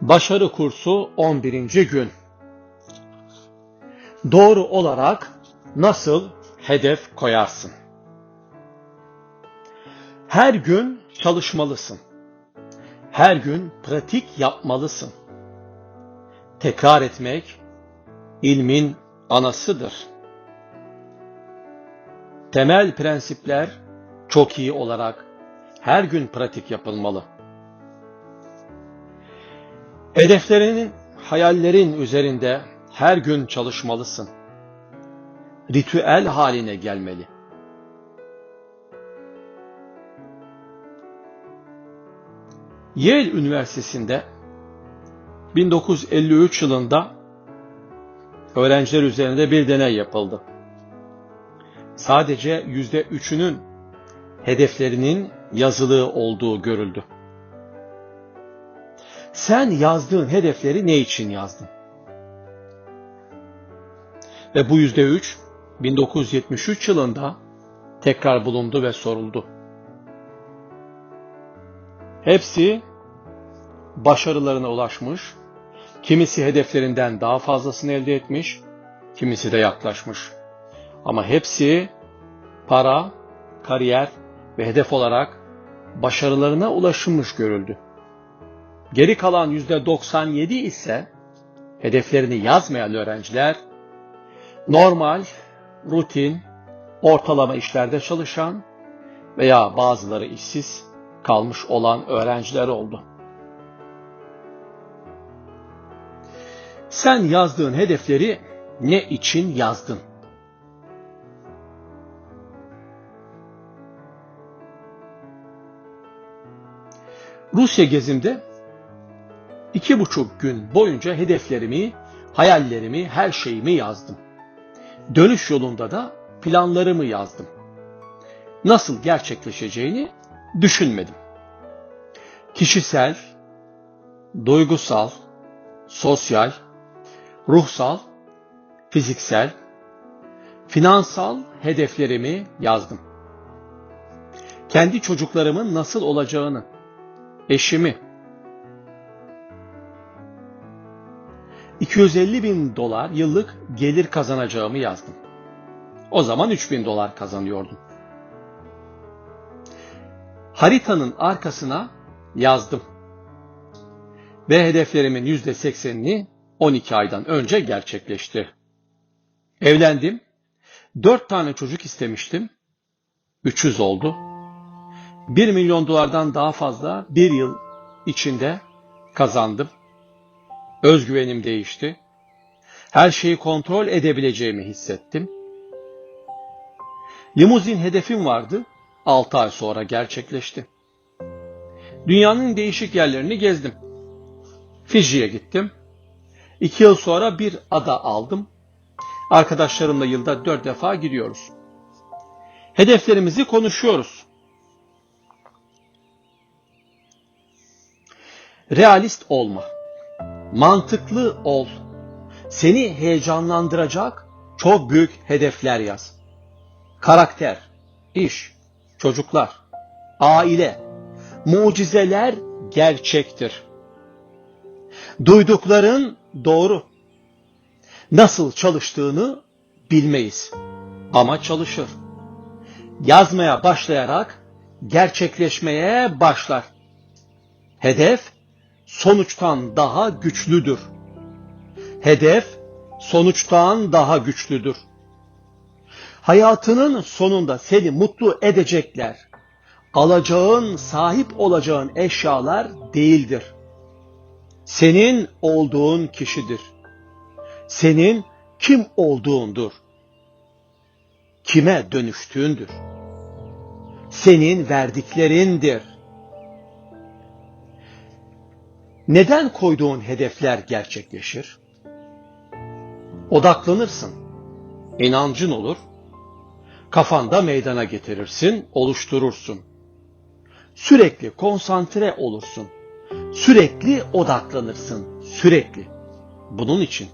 Başarı kursu 11. gün. Doğru olarak nasıl hedef koyarsın? Her gün çalışmalısın. Her gün pratik yapmalısın. Tekrar etmek ilmin anasıdır. Temel prensipler çok iyi olarak her gün pratik yapılmalı. Hedeflerinin, hayallerin üzerinde her gün çalışmalısın. Ritüel haline gelmeli. Yale Üniversitesi'nde 1953 yılında öğrenciler üzerinde bir deney yapıldı. Sadece yüzde üçünün hedeflerinin yazılı olduğu görüldü. Sen yazdığın hedefleri ne için yazdın? Ve bu yüzde üç 1973 yılında tekrar bulundu ve soruldu. Hepsi başarılarına ulaşmış, kimisi hedeflerinden daha fazlasını elde etmiş, kimisi de yaklaşmış. Ama hepsi para, kariyer ve hedef olarak başarılarına ulaşılmış görüldü. Geri kalan %97 ise hedeflerini yazmayan öğrenciler normal, rutin, ortalama işlerde çalışan veya bazıları işsiz kalmış olan öğrenciler oldu. Sen yazdığın hedefleri ne için yazdın? Rusya gezimde iki buçuk gün boyunca hedeflerimi, hayallerimi, her şeyimi yazdım. Dönüş yolunda da planlarımı yazdım. Nasıl gerçekleşeceğini düşünmedim. Kişisel, duygusal, sosyal, ruhsal, fiziksel, finansal hedeflerimi yazdım. Kendi çocuklarımın nasıl olacağını, eşimi, 250 bin dolar yıllık gelir kazanacağımı yazdım. O zaman 3 bin dolar kazanıyordum. Haritanın arkasına yazdım. Ve hedeflerimin %80'ini 12 aydan önce gerçekleşti. Evlendim. 4 tane çocuk istemiştim. 300 oldu. 1 milyon dolardan daha fazla bir yıl içinde kazandım. Özgüvenim değişti. Her şeyi kontrol edebileceğimi hissettim. Limuzin hedefim vardı. 6 ay sonra gerçekleşti. Dünyanın değişik yerlerini gezdim. Fiji'ye gittim. 2 yıl sonra bir ada aldım. Arkadaşlarımla yılda 4 defa gidiyoruz. Hedeflerimizi konuşuyoruz. Realist olma. Mantıklı ol. Seni heyecanlandıracak çok büyük hedefler yaz. Karakter, iş, çocuklar, aile, mucizeler gerçektir. Duydukların doğru. Nasıl çalıştığını bilmeyiz ama çalışır. Yazmaya başlayarak gerçekleşmeye başlar. Hedef sonuçtan daha güçlüdür. Hedef sonuçtan daha güçlüdür. Hayatının sonunda seni mutlu edecekler. Alacağın, sahip olacağın eşyalar değildir. Senin olduğun kişidir. Senin kim olduğundur. Kime dönüştüğündür. Senin verdiklerindir. Neden koyduğun hedefler gerçekleşir? Odaklanırsın. İnancın olur. Kafanda meydana getirirsin, oluşturursun. Sürekli konsantre olursun. Sürekli odaklanırsın. Sürekli. Bunun için.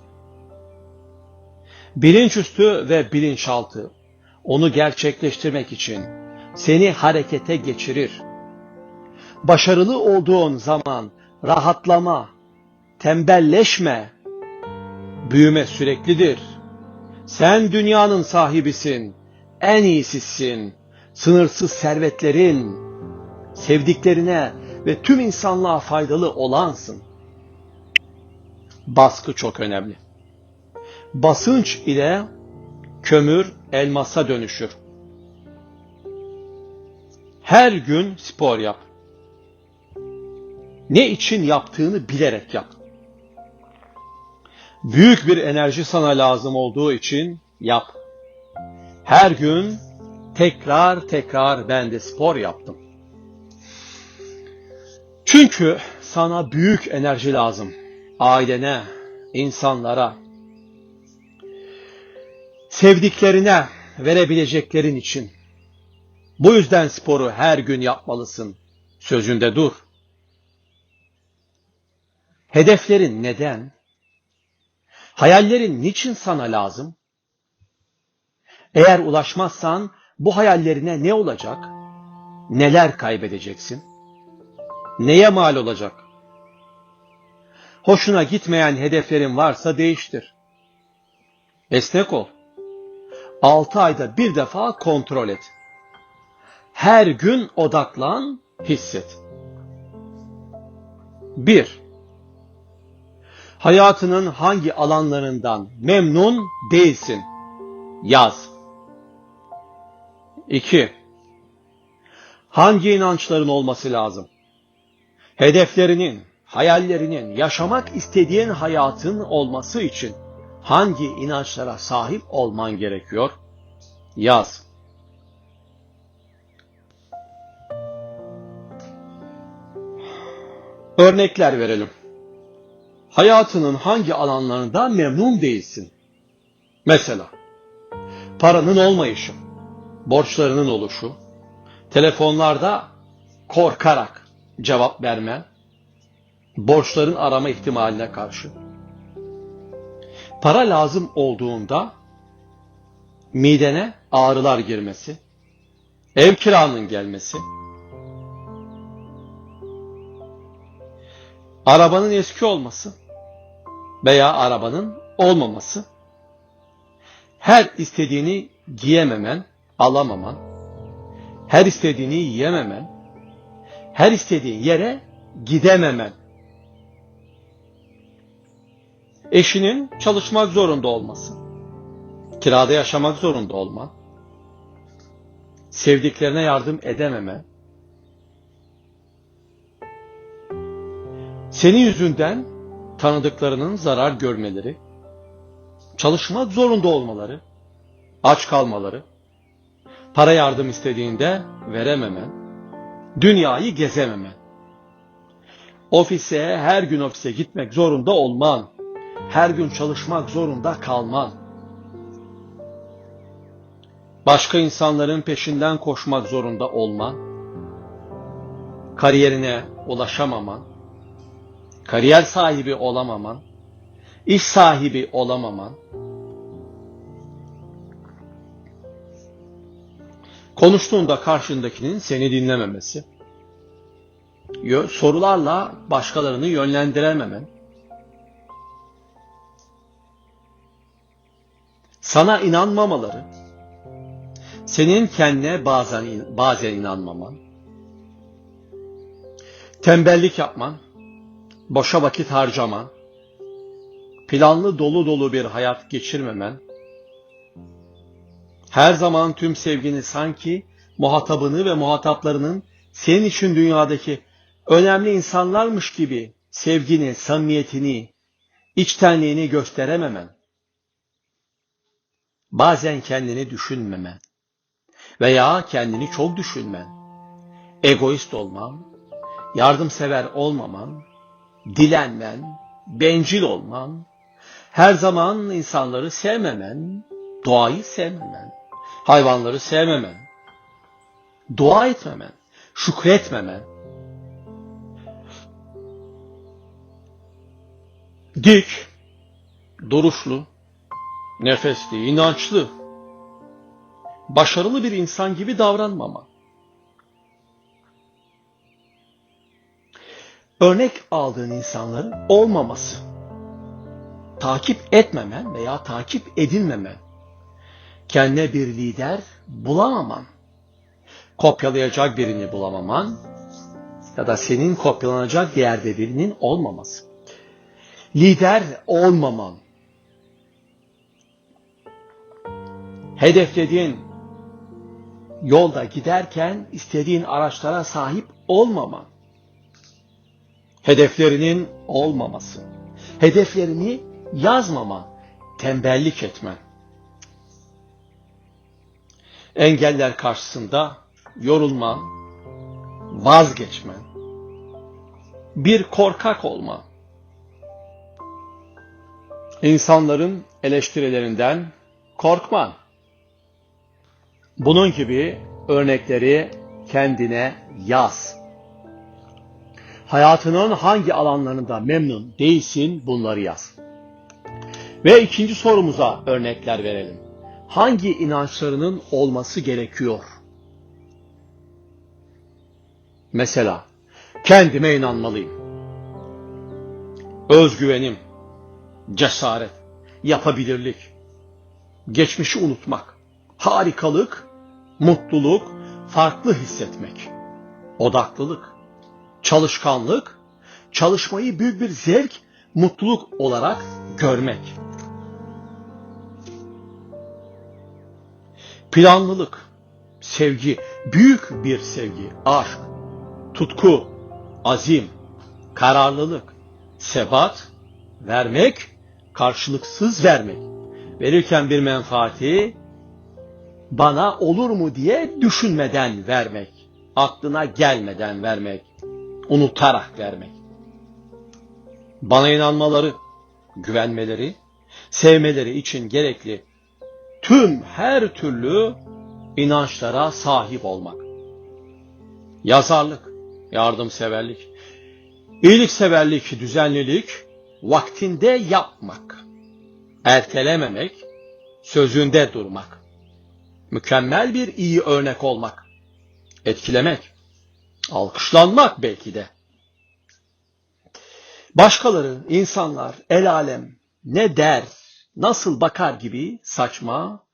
Bilinçüstü ve bilinçaltı onu gerçekleştirmek için seni harekete geçirir. Başarılı olduğun zaman rahatlama, tembelleşme. Büyüme süreklidir. Sen dünyanın sahibisin, en iyisisin. Sınırsız servetlerin, sevdiklerine ve tüm insanlığa faydalı olansın. Baskı çok önemli. Basınç ile kömür elmasa dönüşür. Her gün spor yap. Ne için yaptığını bilerek yap. Büyük bir enerji sana lazım olduğu için yap. Her gün tekrar tekrar ben de spor yaptım. Çünkü sana büyük enerji lazım. Ailene, insanlara, sevdiklerine verebileceklerin için. Bu yüzden sporu her gün yapmalısın. Sözünde dur. Hedeflerin neden? Hayallerin niçin sana lazım? Eğer ulaşmazsan bu hayallerine ne olacak? Neler kaybedeceksin? Neye mal olacak? Hoşuna gitmeyen hedeflerin varsa değiştir. Esnek ol. 6 ayda bir defa kontrol et. Her gün odaklan, hisset. 1. Hayatının hangi alanlarından memnun değilsin? Yaz. 2. Hangi inançların olması lazım? Hedeflerinin, hayallerinin, yaşamak istediğin hayatın olması için hangi inançlara sahip olman gerekiyor? Yaz. Örnekler verelim. Hayatının hangi alanlarında memnun değilsin? Mesela, paranın olmayışı, borçlarının oluşu, telefonlarda korkarak cevap vermen, borçların arama ihtimaline karşı, para lazım olduğunda midene ağrılar girmesi, ev kiranın gelmesi, arabanın eski olması veya arabanın olmaması, her istediğini giyememen, alamaman, her istediğini yiyememen, her istediğin yere gidememen, eşinin çalışmak zorunda olması, kirada yaşamak zorunda olman, sevdiklerine yardım edememen, senin yüzünden tanıdıklarının zarar görmeleri, çalışmak zorunda olmaları, aç kalmaları, para yardım istediğinde verememen, dünyayı gezememen, ofise her gün ofise gitmek zorunda olman, her gün çalışmak zorunda kalman, başka insanların peşinden koşmak zorunda olman, kariyerine ulaşamaman, kariyer sahibi olamaman, iş sahibi olamaman, konuştuğunda karşındakinin seni dinlememesi, sorularla başkalarını yönlendirememen, sana inanmamaları, senin kendine bazen bazen inanmaman, tembellik yapman, boşa vakit harcaman, planlı dolu dolu bir hayat geçirmemen, her zaman tüm sevgini sanki muhatabını ve muhataplarının senin için dünyadaki önemli insanlarmış gibi sevgini, samimiyetini, içtenliğini gösterememen, bazen kendini düşünmemen veya kendini çok düşünmen, egoist olman, yardımsever olmaman, dilenmen, bencil olman, her zaman insanları sevmemen, doğayı sevmemen, hayvanları sevmemen, dua etmemen, şükretmemen, dik, duruşlu, nefesli, inançlı, başarılı bir insan gibi davranmama. Örnek aldığın insanların olmaması. takip etmemen veya takip edilmemen, kendine bir lider bulamaman, kopyalayacak birini bulamaman ya da senin kopyalanacak yerde birinin olmaması, lider olmaman, hedeflediğin yolda giderken istediğin araçlara sahip olmaman, hedeflerinin olmaması, hedeflerini yazmaman, tembellik etmen, engeller karşısında yorulman, vazgeçmen, bir korkak olma, insanların eleştirilerinden korkman. Bunun gibi örnekleri kendine yaz. Hayatının hangi alanlarında memnun değilsin bunları yaz. Ve ikinci sorumuza örnekler verelim. Hangi inançlarının olması gerekiyor? Mesela kendime inanmalıyım. Özgüvenim, cesaret, yapabilirlik, geçmişi unutmak, harikalık, mutluluk, farklı hissetmek, odaklılık, çalışkanlık, çalışmayı büyük bir zevk, mutluluk olarak görmek. Planlılık, sevgi, büyük bir sevgi, aşk, tutku, azim, kararlılık, sebat, vermek, karşılıksız vermek. Verirken bir menfaati bana olur mu diye düşünmeden vermek, aklına gelmeden vermek, unutarak vermek. Bana inanmaları, güvenmeleri, sevmeleri için gerekli tüm her türlü inançlara sahip olmak. Yazarlık, yardımseverlik, iyilikseverlik, düzenlilik, vaktinde yapmak, ertelememek, sözünde durmak, mükemmel bir iyi örnek olmak, etkilemek, alkışlanmak belki de. Başkaları, insanlar, el alem ne der, nasıl bakar gibi saçma,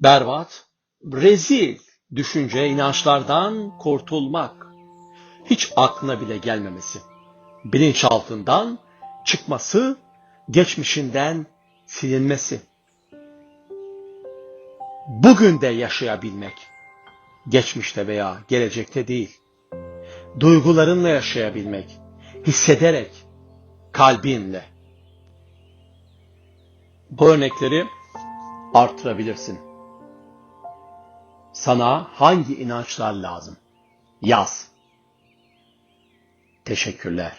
berbat, rezil düşünce, inançlardan kurtulmak. Hiç aklına bile gelmemesi. Bilinçaltından çıkması, geçmişinden silinmesi. Bugün de yaşayabilmek. Geçmişte veya gelecekte değil. Duygularınla yaşayabilmek. Hissederek, kalbinle. Bu örnekleri artırabilirsin. Sana hangi inançlar lazım? Yaz. Teşekkürler.